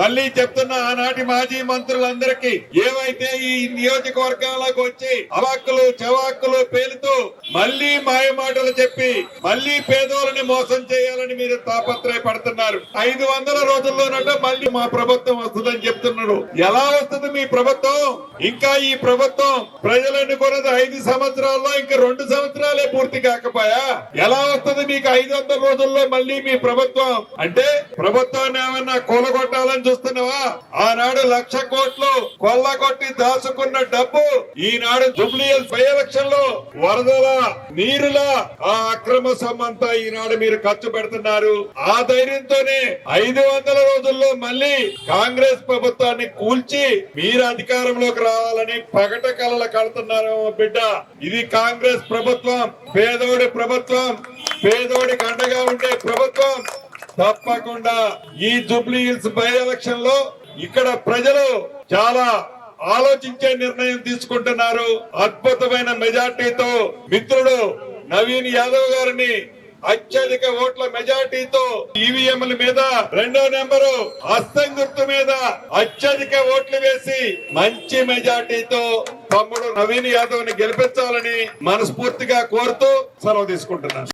మళ్ళీ చెప్తున్న ఆనాటి మాజీ మంత్రులందరికీ ఏవైతే ఈ నియోజకవర్గాలకు వచ్చి అవాక్కులు చవాక్కులు పేలుతూ మళ్ళీ మాయమాటలు చెప్పి మళ్ళీ పేదోళ్ళని మోసం చేయాలని మీరు తాపత్రయపడుతున్నారు. ఐదు వందల రోజుల్లోనట మళ్ళీ మా ప్రభుత్వం వస్తుందని చెప్తున్నారు. ఎలా వస్తుంది మీ ప్రభుత్వం? ఇంకా ఈ ప్రభుత్వం ప్రజలను కొనది ఐదు సంవత్సరాల్లో ఇంకా రెండు సంవత్సరాలే పూర్తి కాకపోయా? ఎలా వస్తుంది మీకు ఐదు వందల రోజుల్లో మళ్ళీ మీ ప్రభుత్వం? అంటే ప్రభుత్వాన్ని ఏమన్నా కూలగొట్టాలని చూస్తున్నావా? ఆనాడు లక్ష కోట్లు కొల్లగొట్టి దాచుకున్న డబ్బు ఈనాడు జుబ్లీయల్ బై ఎలక్షన్లో వరదలా నీరులా ఆ అక్రమ సమ్మంతా ఈనాడు మీరు ఖర్చు పెడుతున్నారు. ఆ ధైర్యంతోనే ఐదు వందల రోజుల్లో మళ్ళీ కాంగ్రెస్ ప్రభుత్వాన్ని కూల్చి మీరు అధికారంలోకి రావాలని పగట కలలు కడుతున్నారు బిడ్డ. ఇది కాంగ్రెస్ ప్రభుత్వం పేదోడి ప్రభుత్వం పేదోడికి అండగా ఉండే ప్రభుత్వం. తప్పకుండా ఈ జూబ్లీ హిల్స్ బై ఎలక్షన్లో ఇక్కడ ప్రజలు చాలా ఆలోచించే నిర్ణయం తీసుకుంటున్నారు. అద్భుతమైన మెజార్టీతో మిత్రుడు నవీన్ యాదవ్ గారిని అత్యధిక ఓట్ల మెజార్టీతో ఈవీఎంల మీద రెండో నెంబరు హస్తం గుర్తు మీద అత్యధిక ఓట్లు వేసి మంచి మెజార్టీతో తమ్ముడు నవీన్ యాదవ్ని గెలిపించాలని మనస్ఫూర్తిగా కోరుతూ సెలవు తీసుకుంటున్నాను.